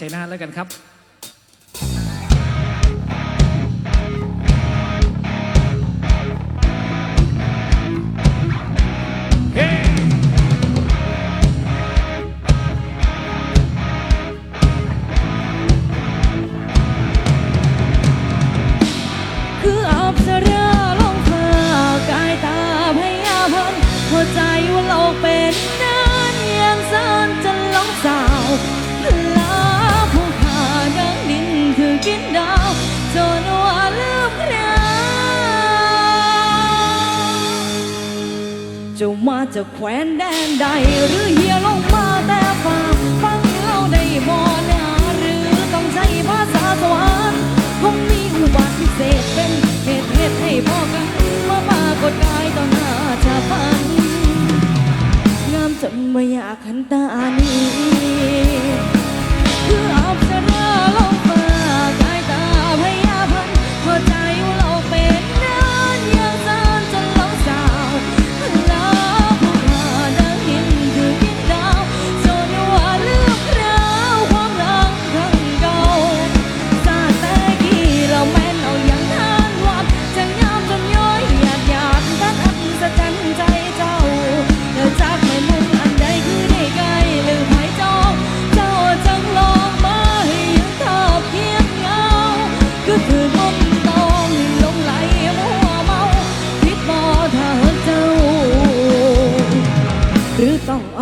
ชัยนาทแล้วกันครับใจว่าเราเป็นนั้นยังซ่อนจนล้องสาว จนวาลืมเราจะมาจาแขวนแดนใด หรือเฮียลงมาแต่ฟ้าฟังเราได้บ่นาหรือต้องใช้ภาษาสวรรค์คงมีอุบัติพิเศษเป็นเหตุเหตุให้พ่อกันมาปากดกายต่อหน้าชาฟันงามจนไม่อยากขันตานี้คืออาบสราลง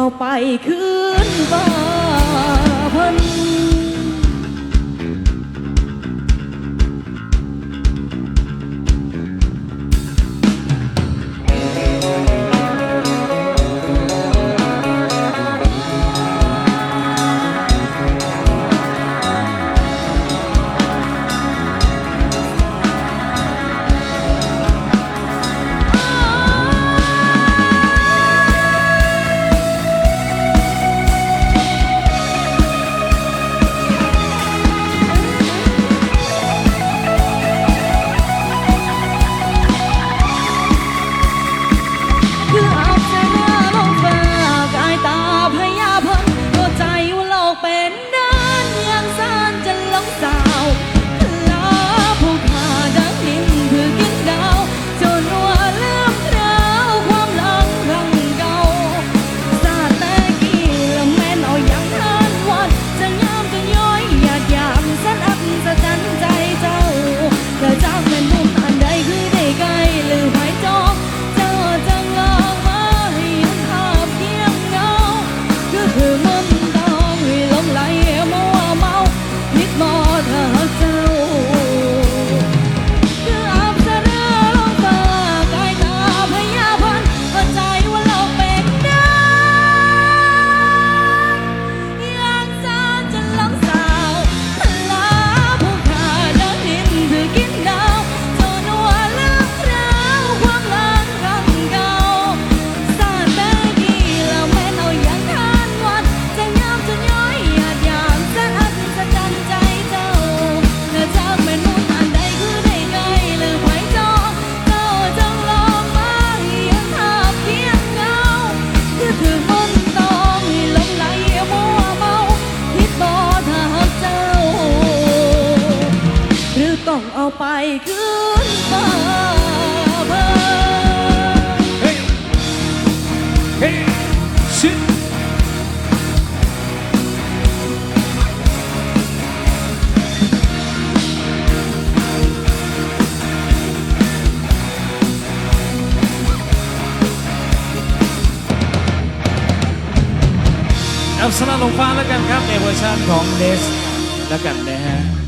าไปคืนบ้าพัน ไปคืนเบอร์เบอร์เฮ้ยเฮ้ยชิอัสลาลงฟ้าแล้วกันครับในเวอร์ชันของเดสแล้วกันนะฮะ